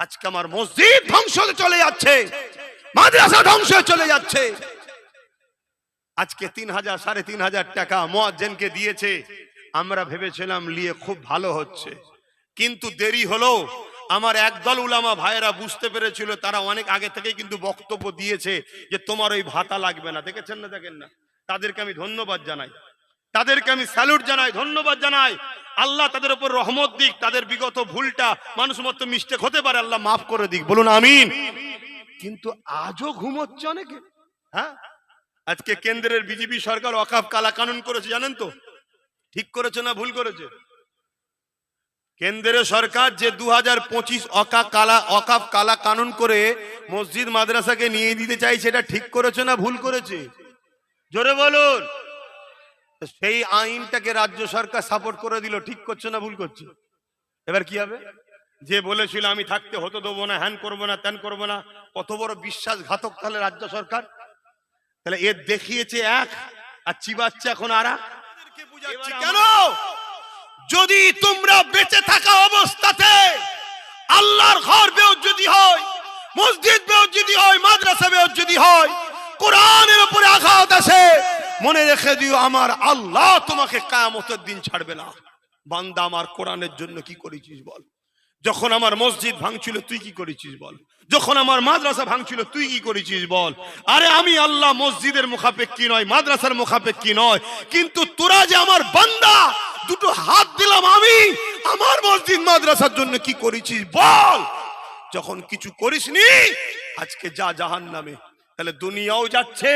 আজকে আমার মসজিদ ধ্বংস চলে যাচ্ছে। মাদ্রাসা ধ্বংস চলে যাচ্ছে। আজকে তিন হাজার, সাড়ে তিন হাজার টাকা মোয়াজ্জেনকে দিয়েছে। আমরা ভেবেছিলাম নিয়ে খুব ভালো হচ্ছে। কিন্তু দেরি হলো। আমার একদল উলামা ভাইয়েরা বুঝতে পেরেছিল, তারা অনেক আগে থেকে কিন্তু বক্তব্য দিয়েছে যে তোমার ওই ভাতা লাগবে না। দেখেছেন না, দেখেন না? তাদেরকে আমি ধন্যবাদ জানাই। তাদেরকে আমি স্যালুট জানাই, ধন্যবাদ জানাই। আল্লাহ তাদের উপর রহমত দিক, তাদের বিগত ভুলটা মানুষ মতো মিস্টেক হতে পারে, আল্লাহ মাফ করে দিক। বলুন, আমিন। কিন্তু আজও ঘুমোচ্ছে অনেকে। হ্যাঁ? আজকে কেন্দ্রের বিজেপি সরকার অকাফ কালা কানুন করেছে, জানেন তো? ঠিক করেছে না ভুল করেছে? কেন্দ্রের সরকার যে দু হাজার পঁচিশ অকা কালা অকাফ কালা কানুন করে মসজিদ, মাদ্রাসাকে নিয়ে দিতে চাইছে এটা ঠিক করেছে না ভুল করেছে? জোরে বলুন। সেই আইনটাকে রাজ্য সরকার সাপোর্ট করে দিল ঠিক করছে না ভুল করছে? এবার কি হবে? যে বলেছিল আমি থাকতে হতো দেবো না হ্যান করব না ত্যান করব না কত বড় বিশ্বাসঘাতক তাহলে রাজ্য সরকার? তাহলে এর দেখিয়েছে এক আর চিবাচ্ছে এখন আর। কেন? যদি তোমরা বেঁচে থাকা অবস্থাতে আল্লাহর ঘর বেও যদি হয় মসজিদ বেও যদি হয় মাদ্রাসা বেও যদি হয় কোরআনের উপরে আঘাত আসে মনে রেখে দিও আমার আল্লাহ তোমাকে কায়ামতের দিন ছাড়বে না। বান্দা আমার কোরআনের জন্য কি করেছিস বল? যখন আমার মসজিদ ভাঙছিল, তুই কি করেছিস বল? যখন আমার মাদ্রাসা ভাঙছিল, তুই কি করেছিস বল? আরে আমি আল্লাহ মসজিদের মুখাপেক্ষি নয়, মাদ্রাসার মুখাপেক্ষি নয়, কিন্তু তোরা যে আমার বান্দা, দুটো হাত দিলাম আমি, আমার মসজিদ মাদ্রাসার জন্য কি করেছিস বল? যখন কিছু করিসনি, আজকে যা জাহান নামে তাহলে দুনিয়াও যাচ্ছে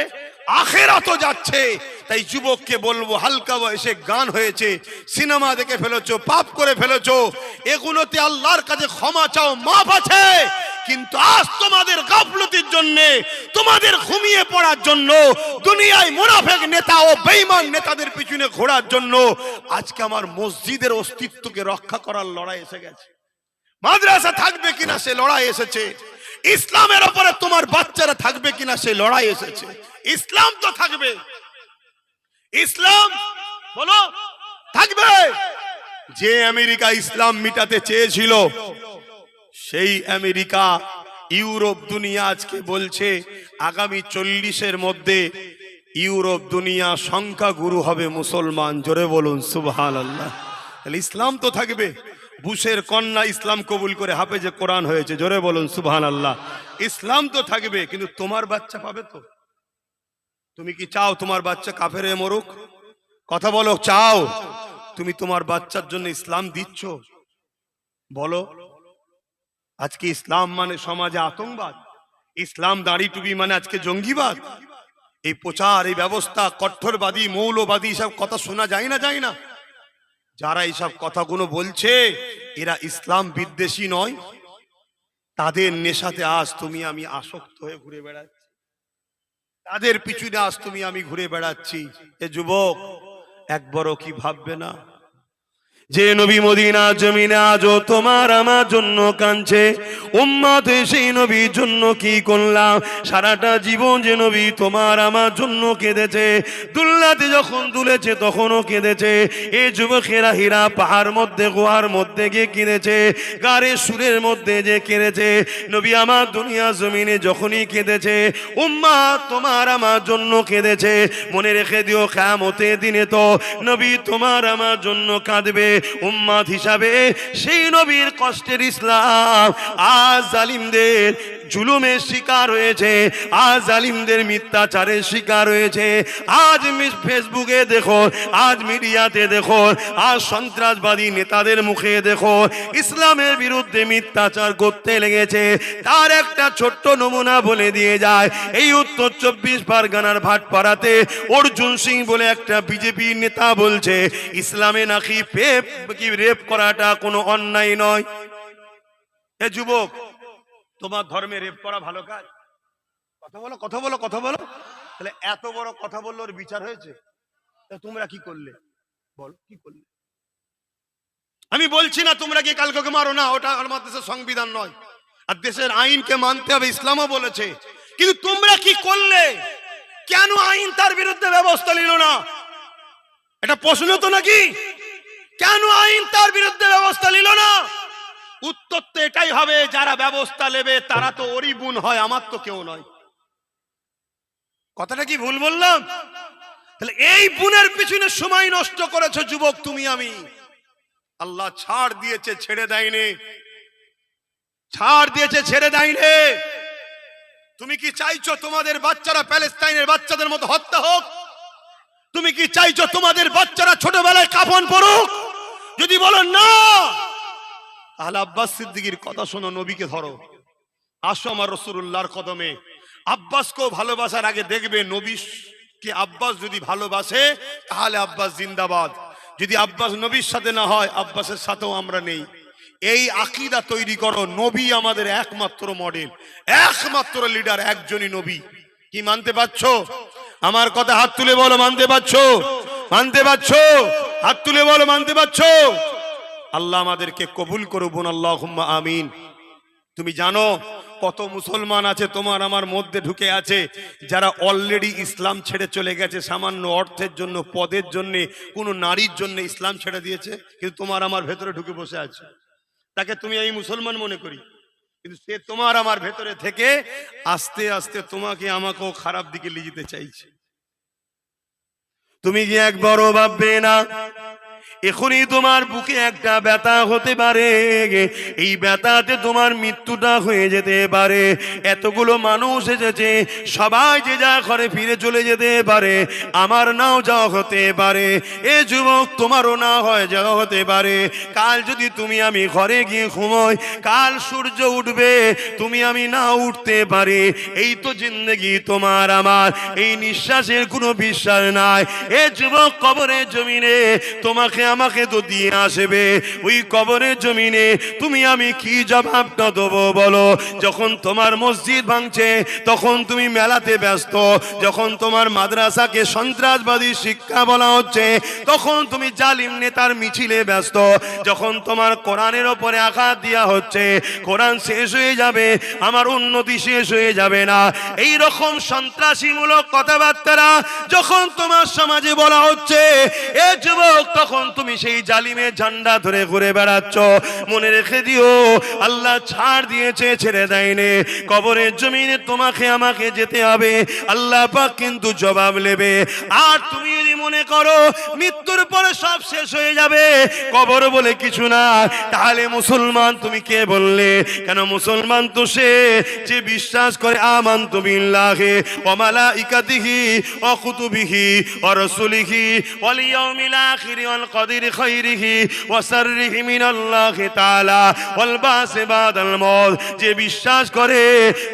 আখেরাতও যাচ্ছে। তাই যুবককে বলব, হালকা বয়সে গান হয়েছে, সিনেমা দেখে ফেলেছো, পাপ করে ফেলেছো, এগুলোতে আল্লাহর কাছে ক্ষমা চাও মাপ আছে। কিন্তু আজ তোমাদের গাফলতির জন্য, তোমাদের ঘুমিয়ে পড়ার জন্য, দুনিয়ায় মুনাফেক নেতা ও বেঈমান নেতাদের পিছনে ঘোরার জন্য, আজকে আমার মসজিদের অস্তিত্বকে রক্ষা করার লড়াই এসে গেছে। মাদ্রাসা থাকবে কিনা সে লড়াই এসেছে। ইসলামের ওপরে তোমার বাচ্চারা থাকবে কিনা সে লড়াই এসেছে। ইসলাম তো থাকবে। ইসলাম, বলো, থাকবে। যে আমেরিকা ইসলাম মিটাতে চেয়েছিল, সেই আমেরিকা ইউরোপ দুনিয়া আজকে বলছে, আগামী চল্লিশের মধ্যে ইউরোপ দুনিয়া সংখ্যা গুরু হবে মুসলমান। জোরে বলুন সুবহান আল্লাহ তাহলে ইসলাম তো থাকবে। বুশের কন্যা ইসলাম কবুল করে হাফেজে কোরআন হয়েছে। জোরে বলুন সুবহান আল্লাহ ইসলাম তো থাকবে, কিন্তু তোমার বাচ্চা পাবে তো। তুমি কি চাও তোমার বাচ্চা কাফেরে মরুক? কথা বলো, চাও। তুমি তোমার বাচ্চার জন্য ইসলাম দিচ্ছ? বলো। আজকে ইসলাম মানে সমাজে আতঙ্কবাদ। ইসলাম দাড়ি টুপি মানে আজকে জঙ্গিবাদ। এই প্রচার, এই ব্যবস্থা, কঠোরবাদী, মৌলবাদী সব কথা শোনা যায় না যায় না। যারা এইসব কথাগুলো বলছে, এরা ইসলাম বিদ্বেষী নয়। তাদের নেশাতে আজ তুমি আমি আসক্ত হয়ে ঘুরে বেড়াচ্ছি। তাদের পিছনে আজ তুমি আমি ঘুরে বেড়াচ্ছি। এ যুবক, একবারও কি ভাববে না? যে নবী মদিনা জমিনে আজও তোমার আমার জন্য কাঁদছে। উম্মাদ সেই নবীর জন্য কি করলাম? সারাটা জীবন যে নবী তোমার আমার জন্য কেঁদেছে। দুল্লাতে যখন দুলেছে, তখনও কেঁদেছে। এ যুবকেরা হীরা পাহাড় মধ্যে গোয়ার মধ্যে গিয়ে কেঁদেছে। গাড়ে সুরের মধ্যে যে কেঁদেছে। নবী আমার দুনিয়া জমিনে যখনই কেঁদেছে উম্মা তোমার আমার জন্য কেঁদেছে। মনে রেখে দিও খামতে দিনে তো নবী তোমার আমার জন্য কাঁদবে। উম্মাদ হিসাবে সেই নবীর কষ্টের ইসলাম আজ জালিমদের জুলুমের শিকার হয়েছে, আজ জালিমদের মিথ্যাচারের শিকার হয়েছে। আজ ফেসবুকে দেখো, আজ মিডিয়াতে দেখো, আজ সন্ত্রাসবাদী নেতাদের মুখে দেখো। ইসলামের বিরুদ্ধে মিথ্যাচার করতে লেগেছে। তার একটা ছোট্ট নমুনা বলে দিয়ে যায়। এই উত্তর চব্বিশ পরগনার ভাটপাড়াতে অর্জুন সিং বলে একটা বিজেপি নেতা বলছে, ইসলামে নাকি পেপ কি রেপ করাটা কোনো অন্যায় নয়? এ যুবক তোমার ধর্মে রেপ করা ভালো কাজ? কথা বলো কথা বলো কথা বলো। তাহলে এত বড় কথা বলল ওর বিচার হয়েছে? তোমরা কি করলে? বলো কি করলে? আমি বলছি না তোমরা কি কালকে মারো না ওটা আমার দেশের সংবিধান নয়। আর দেশের আইনকে মানতে হবে ইসলামও বলেছে। কিন্তু তোমরা কি করলে? কেন আইন তার বিরুদ্ধে ব্যবস্থা নিল না? এটা প্রশ্ন তো নাকি? কেন আইন তার বিরুদ্ধে ব্যবস্থা নিল না? উত্তর তো এটাই হবে, যারা ব্যবস্থা নেবে, তারা তো ওরই বোন হয়, আমার তো কেউ নয়। কথাটা কি ভুল বললাম? তাহলে এই বোনের পিছনে সময় নষ্ট করেছ যুবক তুমি, আমি। আল্লাহ ছাড় দিয়েছে, ছেড়ে দেয়নি। ছাড় দিয়েছে, ছেড়ে দেয়নি। তুমি কি চাইছো তোমাদের বাচ্চারা প্যালেস্তাইনের বাচ্চাদের মতো হত্যা হোক? তুমি কি চাইছো তোমাদের বাচ্চারা ছোটবেলায় কাফন পড়ুক? যদি বলো না তাহলে আব্বাস সিদ্দিকির কথা শোনো, নবীকে ধরো। আসো আমার রসুল্লাহর কদমে। আব্বাসকেও ভালোবাসার আগে দেখবে নবী কে আব্বাস যদি ভালোবাসে, তাহলে আব্বাস জিন্দাবাদ। যদি আব্বাস নবীর সাথে না হয়, আব্বাসের সাথেও আমরা নেই। এই আকিদা তৈরি করো, নবী আমাদের একমাত্র মডেল একমাত্র লিডার একজনই নবী। কি মানতে পারছ? আমার কথা হাত তুলে বলো, মানতে পারছ? মানতে পারছ? হাত তুলে বলো, মানতে পারছ? আল্লাহ আমাদেরকে কবুল করুন আল্লাহ আমিন। তুমি জানো কত মুসলমান আছে, তোমার আমার মধ্যে ঢুকে আছে, যারা অলরেডি ইসলাম ছেড়ে চলে গেছে, সামান্য অর্থের জন্য, পদের জন্য, কোনো নারীর জন্য ইসলাম ছেড়ে দিয়েছে, কিন্তু তোমার আমার ভেতরে ঢুকে বসে আছে। তাকে তুমি আমি মুসলমান মনে করি, কিন্তু সে তোমার আমার ভেতরে থেকে আস্তে আস্তে তোমাকে আমাকেও খারাপ দিকে যেতে চাইছে। তুমি কি একবারও ভাববে না এখনই তোমার বুকে একটা ব্যথা হতে পারে। এই ব্যথাতে তোমার মৃত্যুটা হয়ে যেতে পারে। এতগুলো মানুষ এসেছে, সবাই যে যা ঘরে ফিরে চলে যেতে পারে, আমার নাও যাওয়া হতে পারে। এ যুবক, তোমারও না হয় যাওয়া হতে পারে। কাল যদি তুমি আমি ঘরে গিয়ে ঘুমোই, কাল সূর্য উঠবে, তুমি আমি না উঠতে পারি। এই তো জিন্দগি তোমার আমার, এই নিঃশ্বাসের কোনো বিশ্বাস নাই। এ যুবক, কবরের জমিনে তোমাকে আমাকে তো দিয়ে আসবে। ওই কবরের জমিনে তুমি আমি কি জবাবটা দেবো বলো? যখন তোমার মসজিদ ভাঙছে, তখন তুমি মেলাতে ব্যস্ত। যখন তোমার মাদ্রাসাকে সন্ত্রাসবাদী শিক্ষা বলা হচ্ছে, তখন তুমি জালিম নেতার মিছিলে ব্যস্ত। যখন তোমার কোরআনের ওপরে আঘাত দেওয়া হচ্ছে, কোরআন শেষ হয়ে যাবে, আমার উন্নতি শেষ হয়ে যাবে না। এই রকম সন্ত্রাসীমূলক কথাবার্তারা যখন তোমার সমাজে বলা হচ্ছে, এ যুবক তখন তুমি সেই জালিমের ঝান্ডা ধরে ঘুরে বেড়াচ্ছ। মনে রেখে দিও, আল্লাহ ছাড় দিয়েছে, ছেড়ে দেয়নি। কবরের জমিনে তোমাকে, আমাকে যেতে হবে। আল্লাহ পাক কিন্তু জবাব নেবে। আর তুমি যদি মনে করো, মৃত্যুর পরে সব শেষ হয়ে যাবে, কবর বলে কিছু না, তাহলে মুসলমান তুমি কে বললে? কেন মুসলমান তো সে যে বিশ্বাস করে, আমান্ত বিল্লাহে ওয়া মালাইকাতিহি ওয়া কুতুবিহি ওয়া রাসূলিহি খাইরিহি ওয়া শাররিহি মিনাল্লাহি তাআলা ওয়াল বাসি বাদাল মউত যে বিশ্বাস করে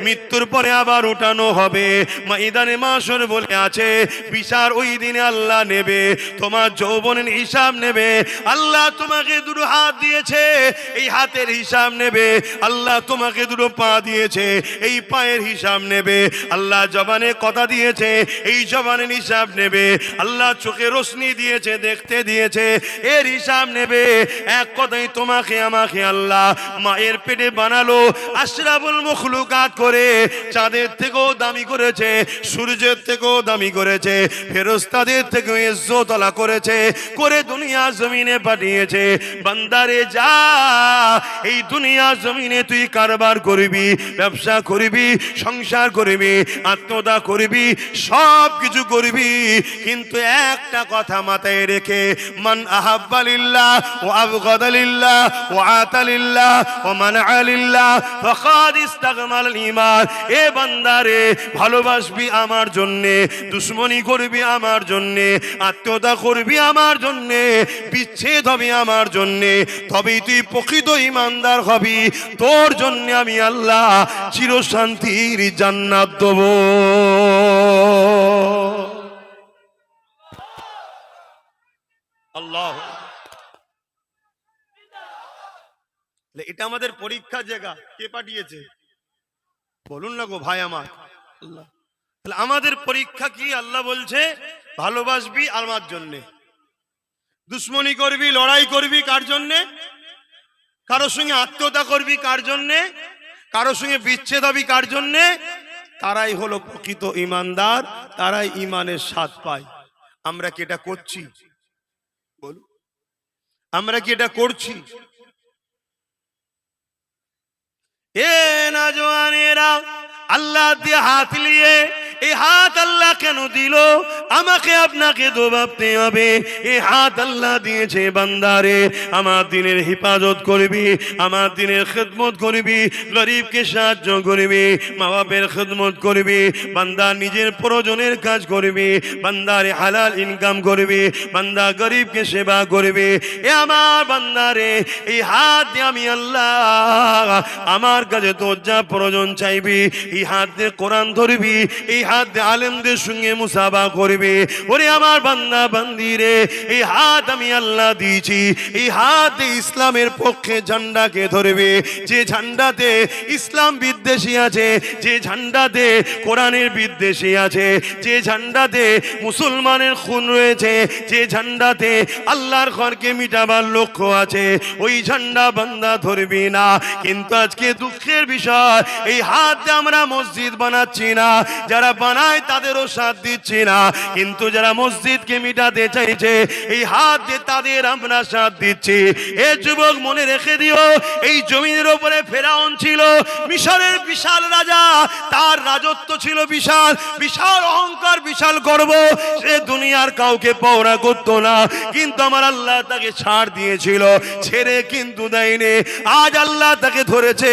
মৃত্যুর পরে আবার উঠানো হবে ময়দানে মাশর বলে আছে, বিচার ওই দিনে আল্লাহ নেবে, তোমার যৌবনের হিসাব নেবে, আল্লাহ তোমাকে দুটো হাত দিয়েছে, এই হাতের হিসাব নেবে, আল্লাহ তোমাকে দুটো পা দিয়েছে, এই পায়ের হিসাব নেবে, আল্লাহ জবানে কথা দিয়েছে, এই জবানের হিসাব নেবে, আল্লাহ চোখে রোশনি দিয়েছে, দেখতে দিয়েছে এর হিসাব নেবে। এক কথাই তোমাকে, আমাকে আল্লাহ মায়ের পেটে বানালো আশরাফুল মুখলুকাত করে। চাঁদের থেকেও দামি করেছে, সূর্যের থেকেও দামি করেছে ফেরস্তাদের থেকেও ইজ্জতলা করেছে, করে দুনিয়া জমিনে পাঠিয়েছে। বান্দারে যা, এই দুনিয়া জমিনে তুই কারবার করবি, ব্যবসা করবি, সংসার করবি, আত্মদা করবি সব কিছু করবি। কিন্তু একটা কথা মাথায় রেখে, মান আহাব্বালিল্লাহ ও আবগাদালিল্লাহ ও আতালিল্লাহ ও মান আলিল্লাহ ফাকাদ ইস্তাগমাল ঈমান এ বান্দারে, ভালোবাসবি আমার জন্যে, দুশ্মনী করবি আমার জন্যে, আত্মীয়তা করবি আমার জন্যে, বিচ্ছেদ হবে আমার জন্যে, তবেই তুই প্রকৃত ইমানদার হবি। তোর জন্য আমি আল্লাহ চিরশান্তির জান্নাত দেব। আল্লাহ। এটা আমাদের পরীক্ষা জায়গা। কে পাঠিয়েছে? বলুন না গো ভাই আমার। আল্লাহ। তাহলে আমাদের পরীক্ষা কি? আল্লাহ বলছে ভালোবাসবি আমার জন্যে। দুশ্মনী করবি লড়াই করবি কার জন্যে? কারোর সঙ্গে আত্মীয়তা করবি কার জন্যে? কারোর সঙ্গে বিচ্ছেদ হবি কার জন্যে? তারাই হলো প্রকৃত ইমানদার তারাই ইমানের স্বাদ পায়। আমরা কি এটা করছি? আমরা কি এটা করছি? এ না জোয়ানেরা আল্লাহ দিয়ে হাত লিয়ে এই হাত আল্লাহ কেন দিল? আমাকে আপনাকে তো ভাবতে হবে। এই হাত আল্লাহ দিয়েছে বান্দারে, আমার দিনের হেফাজত করবি, আমার দিনের খেদমত করবি, গরিবকে সাহায্য করবি মা বাপের খেদমত করবি, বান্দা নিজের প্রয়োজনের কাজ করবি, বান্দারে হালাল ইনকাম করবি, বান্দা গরিবকে সেবা করবি। এ আমার বান্দারে, এই হাত দিয়ে আমি আল্লাহ, আমার কাছে তোর যা প্রয়োজন চাইবি, এই হাত দিয়ে কোরআন ধরবি, এই হাত আলেমদের সঙ্গে মুসাবা করবে। ওরে আমার বান্দা, বান্দিরে, এই হাত আমি আল্লাহ দিয়েছি। এই হাত ইসলামের পক্ষে ঝান্ডাকে ধরবে। যে ঝান্ডাতে ইসলাম বিদ্বেষী আছে, যে ঝান্ডাতে কোরআনের বিদ্বেষী আছে, যে ঝান্ডাতে মুসলমানের খুন রয়েছে, যে ঝান্ডাতে আল্লাহর ঘরকে মিটাবার লক্ষ্য আছে, ওই ঝান্ডা বান্দা ধরবি না। কিন্তু আজকে দুঃখের বিষয়, এই হাত আমরা মসজিদ বানাচ্ছি না। যারা বানায় তাদেরও সাথ দিচ্ছি না। কিন্তু যারা মসজিদকে মিটাতে চাইছে, এই হাত দিয়ে তাদের আমরা সাথ দিচ্ছি। এ যুবক, মনে রেখে দিও, এই জমিনের উপরে ফেরাউন ছিল, মিশরের বিশাল রাজা। তার রাজত্ব ছিল বিশাল বিশাল অহংকার, বিশাল গর্ব। সে দুনিয়ার কাউকে পৌরা করতো না। কিন্তু আমার আল্লাহ তাকে ছাড় দিয়েছিল, ছেড়ে কিন্তু দেয়নি। আজ আল্লাহ তাকে ধরেছে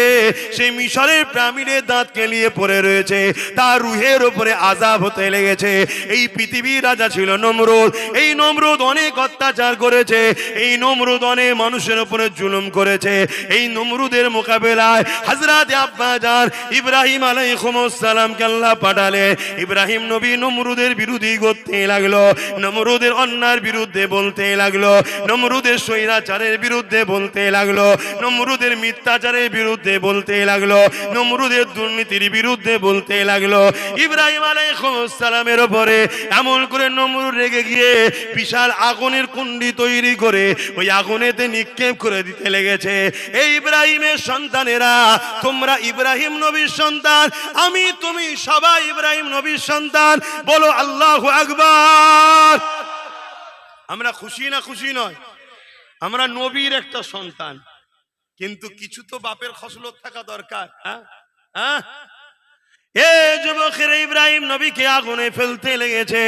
সেই মিশরের প্রামিডে দাঁত কেলিয়ে পড়ে রয়েছে। তার রুহের উপরে আজাব হতে লেগেছে। এই পৃথিবীর রাজা ছিল নমরুদ। এই নমরুদ অনেক অত্যাচার করেছে। এই নমরুদ অনেক মানুষের উপরে জুলুম করেছে। এই নমরুদের মোকাবেলায় হজরত আব্বাজান ইব্রাহিম আলাইহিসসালামকে আল্লাহ পাঠালে। ইব্রাহিম নবী নমরুদের বিরোধী করতে লাগল। নমরুদের অন্যার বিরুদ্ধে বলতে লাগল। নমরুদের স্বৈরাচারের বিরুদ্ধে বলতে লাগল। নমরুদের মিথ্যাচারের বিরুদ্ধে বলতে লাগল। নমরুদের দুর্নীতির বিরুদ্ধে বলতে লাগল। ইব্রাহিম আলাইহিসসালামের উপরে এমন করে নমরুদ রেগে গিয়ে বিশাল আগুনের কুণ্ডি তৈরি করে ওই আগুনেতে নিক্ষেপ করে দিতে লেগেছে। এই ইব্রাহিমের সন্তানেরা, তোমরা ইব্রাহিম নবীর সন্তান, আমি তুমি সবাই ইব্রাহিম নবীর সন্তান, বলো আল্লাহ আকবার। আমরা খুশি না খুশি নয়, আমরা নবীর একটা সন্তান। কিন্তু কিছু তো বাপের খসলত থাকা দরকার হ্যাঁ? হ্যাঁ? এ যুবকের ইব্রাহিম নবীকে আগুনে ফেলতে লেগেছে,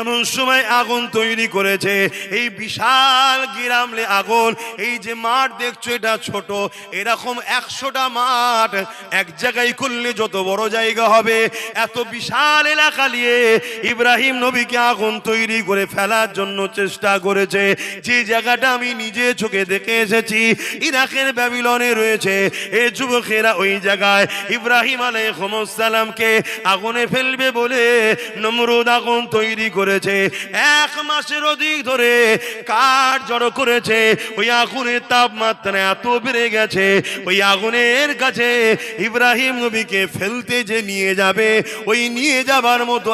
এমন সময় আগুন তৈরি করেছে। এই বিশাল গিরামলে আগুন, এই যে মাঠ দেখছ, এটা ছোট, এরকম একশোটা মাঠ এক জায়গায় করলে যত বড় জায়গা হবে, এত বিশাল এলাকা নিয়ে ইব্রাহিম নবীকে আগুন তৈরি করে ফেলার জন্য চেষ্টা করেছে। যে জায়গাটা আমি নিজে চোখে দেখে এসেছি, ইরাকের ব্যাবিলনে রয়েছে। এ যুবকেরা ওই জায়গায়, ইব্রাহিম আলাইহিসসালামকে আগুনে ফেলবে বলে নমরুদ আগুন তৈরি করেছে। এক মাসের অধিক ধরে কাঠ জড়ো করেছে। ওই আগুনের তাপমাত্রা এত বেড়ে গেছে, ওই আগুনের কাছে ইব্রাহিম নবীকে ফেলতে যে নিয়ে যাবে, ওই নিয়ে যাবার মতো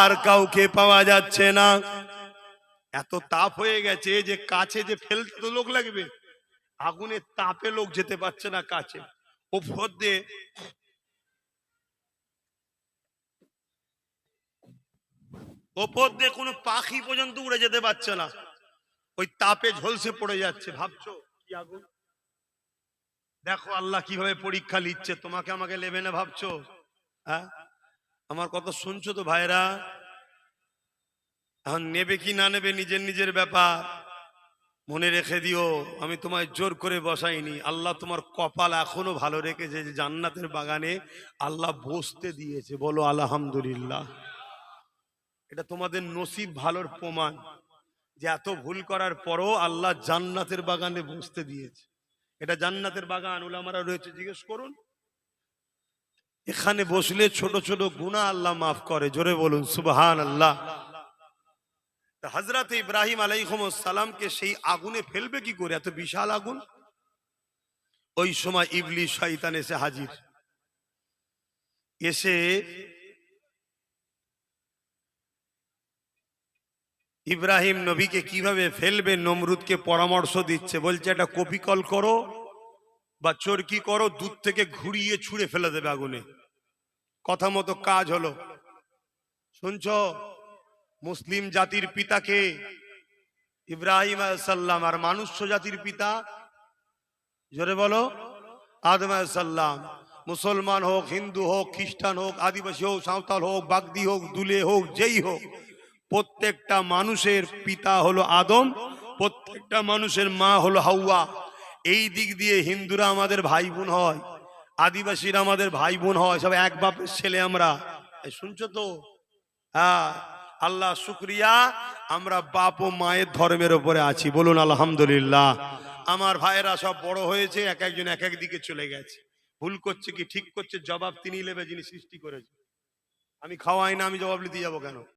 আর কাউকে পাওয়া যাচ্ছে না। এত তাপ হয়ে গেছে যে কাছে যে ফেলতে তো লোক লাগবে, আগুনের তাপে লোক যেতে পারছে না কাছে। ওপর দিয়ে ওপর দিয়ে কোনো পাখি পর্যন্ত উড়ে যেতে পারছে না। ওই তাপে ঝলসে পড়ে যাচ্ছে ভাবছ? কি আগুন? দেখো আল্লাহ কীভাবে পরীক্ষা নিচ্ছে তোমাকে আমাকে নেবে না ভাবছ? হ্যাঁ? আমার কথা শুনছো তো ভাইরা এখন নেবে কি না নেবে নিজের নিজের ব্যাপার। মনে রেখে দিও আমি তোমায় জোর করে বসাইনি। আল্লাহ তোমার কপাল এখনও ভালো রেখেছে যে জান্নাতের বাগানে আল্লাহ বসতে দিয়েছে। বলো আলহামদুলিল্লাহ। এটা তোমাদের নসিব ভালোর প্রমাণ যে এত ভুল করার পরও আল্লাহ জান্নাতের বাগানে বসতে দিয়েছে। এটা জান্নাতের বাগান ওলামারা রয়েছে, জিজ্ঞেস করুন। এখানে বসলে ছোট ছোট গুণা আল্লাহ মাফ করে, জোরে বলুন সুবহান আল্লাহ হজরত ইব্রাহিম সালামকে সেই আগুনে ফেলবে কি করে? এত বিশাল আগুন? ওই সময় ইবলি শয়তান এসে হাজির। এসে ইব্রাহিম নবীকে কীভাবে ফেলবে? নমরুদকে পরামর্শ দিচ্ছে, বলছে, একটা কপি কল করো বা চরকি করো, দুধ থেকে ঘুরিয়ে ছুঁড়ে ফেলে দেবে আগুনে। কথা মতো কাজ হলো। শুনছ? মুসলিম জাতির পিতাকে ইব্রাহিম সাল্লাম আর মানুষ্য জাতির পিতা, জোরে বলো, আদম সাল্লাম মুসলমান হোক, হিন্দু হোক, খ্রিস্টান হোক, আদিবাসী হোক, সাঁওতাল হোক, বাগদি হোক, দুলে হোক, যেই হোক প্রত্যেকটা মানুষের পিতা হলো আদম, প্রত্যেকটা মানুষের মা হলো হাওয়া। এই দিক দিয়ে হিন্দুরা আমাদের ভাই বোন হয়, আদিবাসীরা আমাদের ভাই বোন হয়, সব এক বাপের ছেলে আমরা। শুনছো তো? হ্যাঁ আল্লাহ শুক্রিয়া, আমরা বাপ ও মায়ের ধর্মের ওপরে আছি। বলুন, আলহামদুলিল্লাহ। আমার ভাইয়েরা সব বড় হয়েছে, এক একজন এক এক দিকে চলে গেছে। ভুল করছে কি, ঠিক করছে, জবাব তিনি নেবে যিনি সৃষ্টি করেছে। আমি খাওয়াই না, আমি জবাব দিতে যাব কেন?